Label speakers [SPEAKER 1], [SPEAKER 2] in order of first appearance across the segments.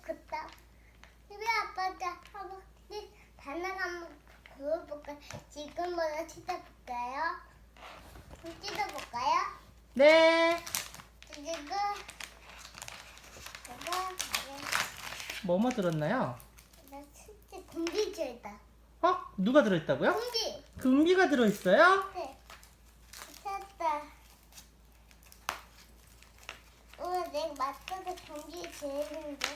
[SPEAKER 1] 그때 우리 아빠한테 한번 단어 한번 보여볼까요? 지금부터 찢어볼까요? 찢어볼까요? 네.
[SPEAKER 2] 지금 뭐뭐 들었나요?
[SPEAKER 1] 나 진짜 공기 들다.
[SPEAKER 2] 어? 누가 들어있다고요?
[SPEAKER 1] 공기.
[SPEAKER 2] 금비가 들어있어요?
[SPEAKER 1] 네. 찾다. 오늘 내가 맞춰서 공기 제일인데.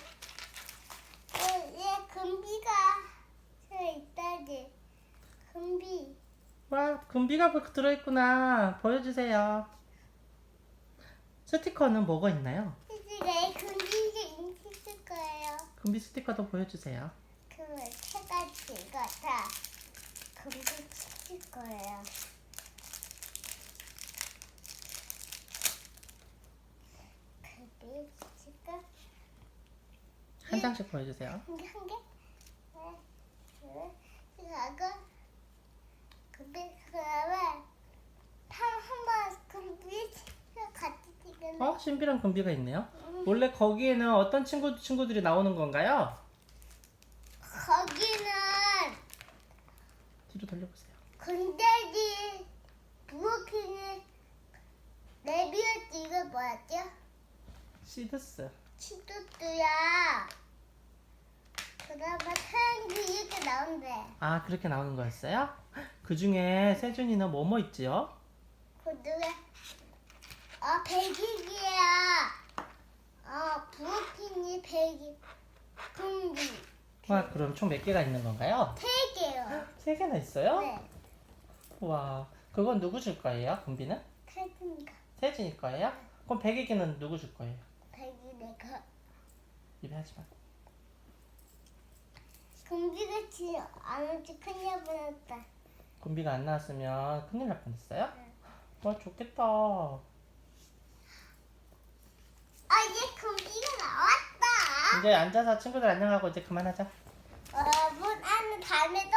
[SPEAKER 2] 와, 금비가 들어있구나. 보여주세요. 스티커는 뭐가 있나요?
[SPEAKER 1] 이제 내 금비가 인치줄 거예요.
[SPEAKER 2] 금비 스티커도 보여주세요.
[SPEAKER 1] 그걸 해가지고 다 금비 거예요. 금비 치줄까?
[SPEAKER 2] 한 장씩 보여주세요.
[SPEAKER 1] 한 개, 한 개? 네, 둘, 하고 금비 그다음에 탕한번 금비 치고 같이 찍을래?
[SPEAKER 2] 어? 신비랑 금비가 있네요. 원래 거기에는 어떤 친구, 친구들이 나오는 건가요?
[SPEAKER 1] 거기는
[SPEAKER 2] 뒤로 돌려보세요.
[SPEAKER 1] 근데지 부엌이는 레비어스 이거 뭐였죠?
[SPEAKER 2] 시드스.
[SPEAKER 1] 치뚜뚜야 그 다음에 태양도 이렇게 나온대
[SPEAKER 2] 아, 그렇게 나오는 거였어요? 그 중에 세준이는 뭐뭐 있지요?
[SPEAKER 1] 그 누가 어 백일이야 어 부엌이니 백일 금비
[SPEAKER 2] 와, 그럼 총 몇 개가 있는 건가요?
[SPEAKER 1] 세 개요
[SPEAKER 2] 세 개나 있어요?
[SPEAKER 1] 네
[SPEAKER 2] 와, 그건 누구 줄 거예요? 금비는?
[SPEAKER 1] 태진이가
[SPEAKER 2] 세준이 거예요? 그럼 백일기는 누구 줄 거예요?
[SPEAKER 1] 백일 내가
[SPEAKER 2] 입에 하지 마.
[SPEAKER 1] 금비가 지안 오지 큰일 날 뻔했다
[SPEAKER 2] 금비가 안 나왔으면 큰일 날 뻔했어요?
[SPEAKER 1] 네.
[SPEAKER 2] 와, 좋겠다.
[SPEAKER 1] 아 이제 금비가 나왔다
[SPEAKER 2] 이제 앉아서 친구들 안녕하고 이제 그만하자.
[SPEAKER 1] 여러분 안녕 다음에 또